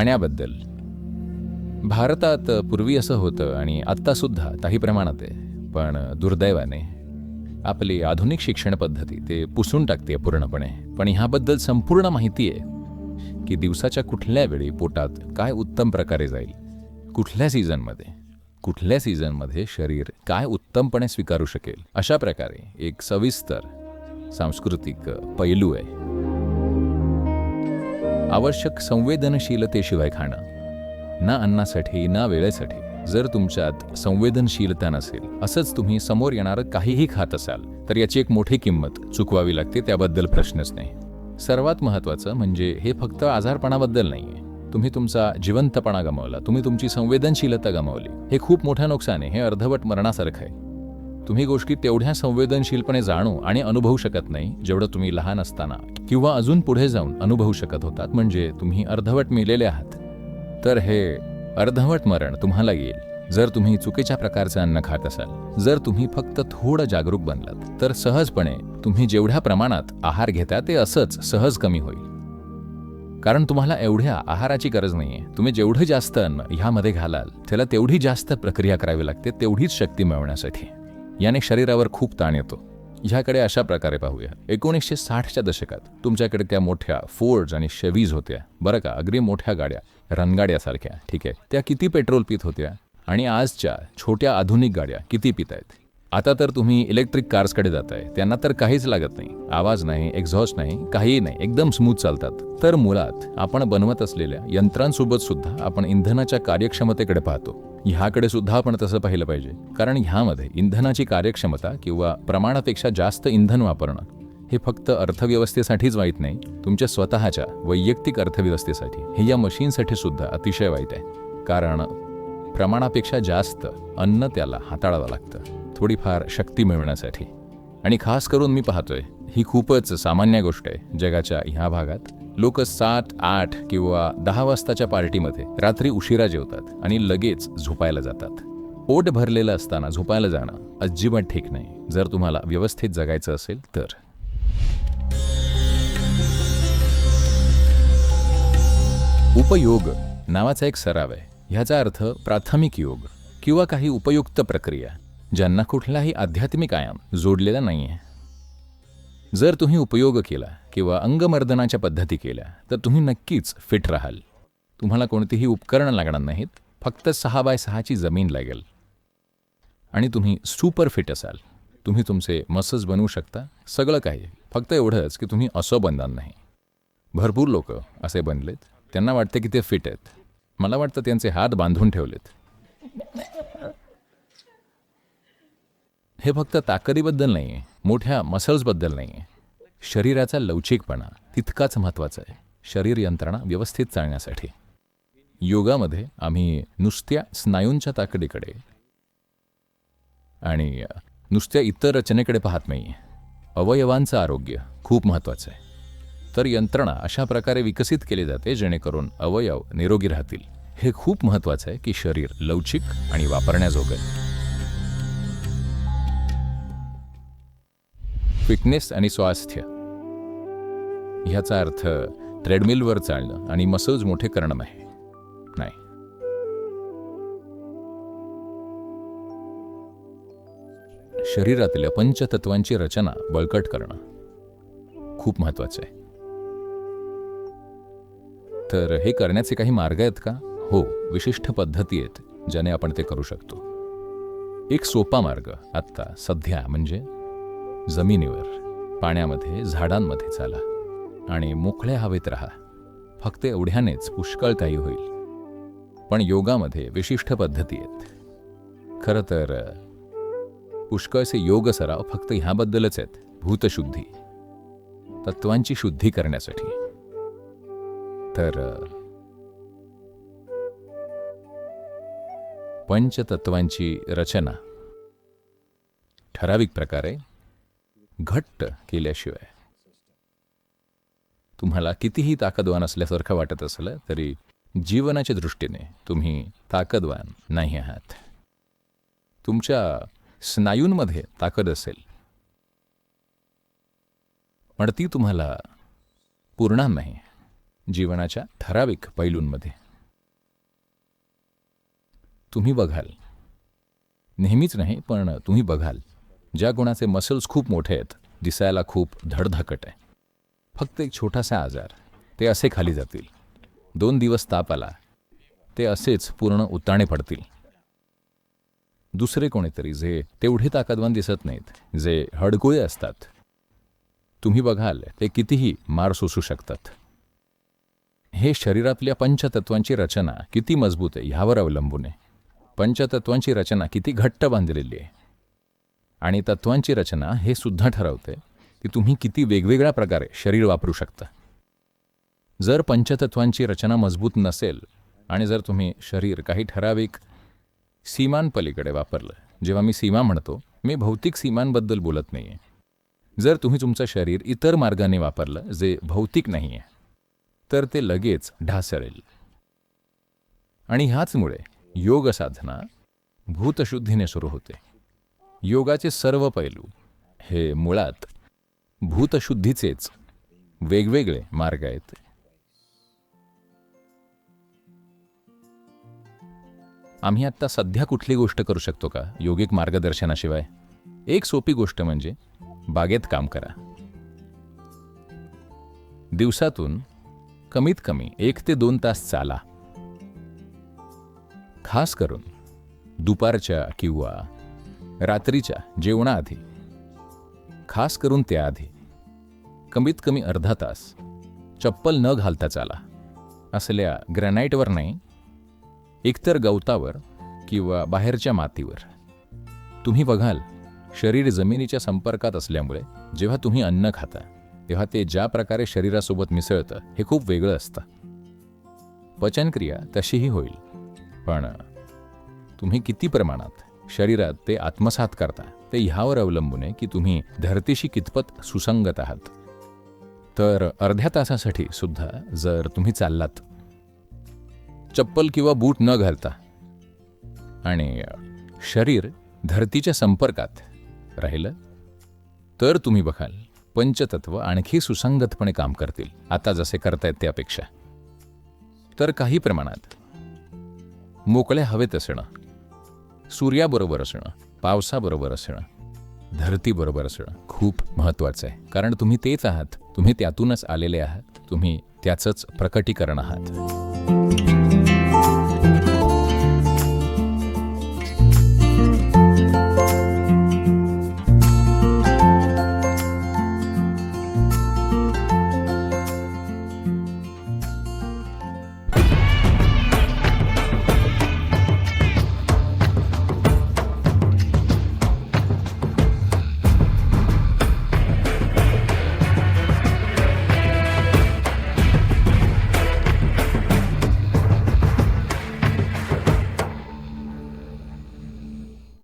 पाण्याबद्दल भारतात पूर्वी असं होतं आणि आत्तासुद्धा काही प्रमाणात आहे पण दुर्दैवाने आपली आधुनिक शिक्षण पद्धती ते पुसून टाकते पूर्णपणे. पण ह्याबद्दल संपूर्ण माहिती आहे की दिवसाच्या कुठल्या वेळी पोटात काय उत्तम प्रकारे जाईल कुठल्या सीझनमध्ये कुठल्या सीझनमध्ये शरीर काय उत्तमपणे स्वीकारू शकेल अशा प्रकारे एक सविस्तर सांस्कृतिक पैलू आहे. आवश्यक संवेदनशीलतेशिवाय खाणं. ना अन्नासाठी ना वेळेसाठी. जर तुमच्यात संवेदनशीलता नसेल असंच तुम्ही समोर येणारं काहीही खात असाल तर याची एक मोठी किंमत चुकवावी लागते त्याबद्दल प्रश्नच नाही. सर्वात महत्त्वाचं म्हणजे हे फक्त आजारपणाबद्दल नाहीये. तुम्ही तुमचा जिवंतपणा गमावला तुम्ही तुमची संवेदनशीलता गमावली. हे खूप मोठं नुकसान आहे हे अर्धवट मरणासारखं आहे. तुम्ही गोष्टी तेवढ्या संवेदनशीलपणे जाणू आणि अनुभवू शकत नाही जेवढं तुम्ही लहान असताना किंवा अजून पुढे जाऊन अनुभवू शकत होतात म्हणजे तुम्ही अर्धवट मेलेले आहात. तर हे अर्धवट मरण तुम्हाला येईल. जर तुम्ही चुकीच्या प्रकारचं अन्न खात असाल जर तुम्ही फक्त थोडं जागरूक बनलात तर सहजपणे तुम्ही जेवढ्या प्रमाणात आहार घेता ते असंच सहज कमी होईल. कारण तुम्हाला एवढ्या आहाराची गरज नाहीये. तुम्ही जेवढं जास्त अन्न ह्यामध्ये घालाल त्याला तेवढी जास्त प्रक्रिया करावी लागते तेवढीच शक्ती मिळवण्यासाठी. याने शरीरावर खूप ताण येतो. ह्याकडे अशा प्रकारे पाहूया. एकोणीसशे साठच्या दशकात तुमच्याकडे त्या मोठ्या फोर्ड्स आणि शेवीज होत्या. बरं का? अगदी मोठ्या गाड्या रणगाड्यासारख्या ठीक आहे. त्या किती पेट्रोल पित होत्या? आणि आजच्या छोट्या आधुनिक गाड्या किती पित आहेत? आता तर तुम्ही इलेक्ट्रिक कार्सकडे जाताय. त्यांना तर काहीच लागत नाही. आवाज नाही एक्झॉस्ट नाही काहीही नाही. एकदम स्मूथ चालतात. तर मुळात आपण बनवत असलेल्या यंत्रांसोबत सुद्धा आपण इंधनाच्या कार्यक्षमतेकडे पाहतो. ह्याकडे सुद्धा आपण तसं पाहिलं पाहिजे. कारण ह्यामध्ये इंधनाची कार्यक्षमता किंवा प्रमाणापेक्षा जास्त इंधन वापरणं हे फक्त अर्थव्यवस्थेसाठीच वाईट नाही तुमच्या स्वतःच्या वैयक्तिक अर्थव्यवस्थेसाठी. हे या मशीनसाठी सुद्धा अतिशय वाईट आहे. कारण प्रमाणापेक्षा जास्त अन्न त्याला हाताळावं लागतं. थोडीफार शक्ती मिळवण्यासाठी. आणि खास करून मी पाहतोय ही खूपच सामान्य गोष्ट आहे जगाच्या ह्या भागात. लोक सात आठ किंवा दहा वाजताच्या पार्टीमध्ये रात्री उशिरा जेवतात आणि लगेच झोपायला जातात. पोट भरलेलं असताना झोपायला जाणं अजिबात ठीक नाही. जर तुम्हाला व्यवस्थित जगायचं असेल तर. उपयोग नावाचा एक सराव आहे. ह्याचा अर्थ प्राथमिक योग किंवा काही उपयुक्त प्रक्रिया. ज्यांना कुठलाही आध्यात्मिक आयाम जोडलेला नाहीये. जर तुम्ही उपयोग केला किंवा अंगमर्दनाच्या पद्धती केल्या तर तुम्ही नक्कीच फिट राहाल. तुम्हाला कोणतीही उपकरणं लागणार नाहीत फक्त सहा बाय सहाची जमीन लागेल. आणि तुम्ही सुपर फिट असाल. तुम्ही तुमचे मसल्स बनवू शकता सगळं काही फक्त एवढंच की तुम्ही असं बनणार नाही. भरपूर लोक असे बनलेत त्यांना वाटते की ते फिट आहेत. मला वाटतं त्यांचे हात बांधून ठेवलेत. हे फक्त ताकदीबद्दल नाही आहे मोठ्या मसल्सबद्दल नाही आहे शरीराचा लवचिकपणा तितकाच महत्त्वाचा आहे शरीर यंत्रणा व्यवस्थित चालण्यासाठी. योगामध्ये आम्ही नुसत्या स्नायूंच्या ताकदीकडे आणि नुसत्या इतर रचनेकडे पाहत नाही. अवयवांचं आरोग्य खूप महत्त्वाचं आहे. तर यंत्रणा अशा प्रकारे विकसित केली जाते जेणेकरून अवयव निरोगी राहतील. हे खूप महत्त्वाचं आहे की शरीर लवचिक आणि वापरण्याजोगं आहे. फिटनेस आणि स्वास्थ्य. ह्याचा अर्थ ट्रेडमिलवर चालणं आणि मसल्स मोठे करणं नाही. नाही. शरीरातल्या पंचतत्वांची रचना बळकट करणं. खूप महत्वाचं आहे. तर हे करण्याचे काही मार्ग आहेत का? हो विशिष्ट पद्धती आहेत ज्याने आपण ते करू शकतो. एक सोपा मार्ग आत्ता सध्या म्हणजे जमिनीवर पाण्यामध्ये झाडांमध्ये चाला आणि मोकळ्या हवेत राहा. फक्त एवढ्यानेच पुष्कळ काही होईल. पण योगामध्ये विशिष्ट पद्धती आहेत. खरं तर पुष्कळचे योग सराव फक्त ह्याबद्दलच आहेत भूतशुद्धी. तत्वांची शुद्धी करण्यासाठी. तर पंचतत्वांची रचना ठराविक प्रकारे घट्ट केल्याशिवाय. तुम्हाला कितीही ताकदवान असल्यासारखं वाटत असलं तरी जीवनाच्या दृष्टीने तुम्ही ताकदवान नाही आहात. तुमच्या स्नायूंमध्ये ताकद असेल. पण ती तुम्हाला पूर्ण नाही जीवनाच्या ठराविक पैलूंमध्ये. तुम्ही बघाल. नेहमीच नाही पण तुम्ही बघाल. ज्या कोणाचे मसल्स खूप मोठे आहेत दिसायला खूप धडधकट आहे. फक्त एक छोटासा आजार ते असे खाली जातील. दोन दिवस ताप आला ते असेच पूर्ण उताणे पडतील. दुसरे कोणीतरी जे तेवढे ताकदवान दिसत नाहीत जे हडकुळे असतात. तुम्ही बघाल ते कितीही मार सोसू शकतात. हे शरीरातल्या पंचतत्वांची रचना किती मजबूत आहे ह्यावर अवलंबून आहे. पंचतत्वांची रचना किती घट्ट बांधलेली आहे. आणि तत्वांची रचना हे सुद्धा ठरवते की तुम्ही किती वेगवेगळ्या प्रकारे शरीर वापरू शकता. जर पंचतत्वांची रचना मजबूत नसेल आणि जर तुम्ही शरीर काही ठराविक सीमांपलीकडे वापरलं जेव्हा मी सीमा म्हणतो मी भौतिक सीमांबद्दल बोलत नाही आहे जर तुम्ही तुमचं शरीर इतर मार्गाने वापरलं जे भौतिक नाही आहे तर ते लगेच ढासळेल. आणि ह्याचमुळे योग साधना भूतशुद्धीने सुरू होते. योगाचे सर्व पैलू. हे मुळात भूतशुद्धीचेच वेगवेगळे मार्ग आहेत. आम्ही आत्ता सध्या कुठली गोष्ट करू शकतो का? योगिक मार्गदर्शनाशिवाय? एक सोपी गोष्ट म्हणजे बागेत काम करा. दिवसातून कमीत कमी एक ते दोन तास चाला. खास करून दुपारच्या किंवा रात्रीच्या जेवणाआधी खास करून त्याआधी कमीत कमी अर्धा तास चप्पल न घालता चाला. असल्या ग्रॅनाईटवर नाही एकतर गवतावर किंवा बाहेरच्या मातीवर. तुम्ही बघाल शरीर जमिनीच्या संपर्कात असल्यामुळे जेव्हा तुम्ही अन्न खाता तेव्हा ते ज्या प्रकारे शरीरासोबत मिसळतं हे खूप वेगळं असतं. पचनक्रिया तशीही होईल पण तुम्ही किती प्रमाणात शरीरात ते आत्मसात करता. ते ह्यावर अवलंबून आहे की तुम्ही धरतीशी कितपत सुसंगत आहात. तर अर्ध्या तासासाठी सुद्धा जर तुम्ही चाललात चप्पल किंवा बूट न घालता आणि शरीर धरतीच्या संपर्कात राहिलं तर तुम्ही बघाल पंचतत्व आणखी सुसंगतपणे काम करतील. आता जसे करतायत त्यापेक्षा. तर काही प्रमाणात मोकळ्या हवेत असणं सूर्याबरोबर असणं पावसाबरोबर असणं धरतीबरोबर असणं खूप महत्त्वाचं आहे. कारण तुम्ही तेच आहात तुम्ही त्यातूनच आलेले आहात तुम्ही त्याचंच प्रकटीकरण आहात.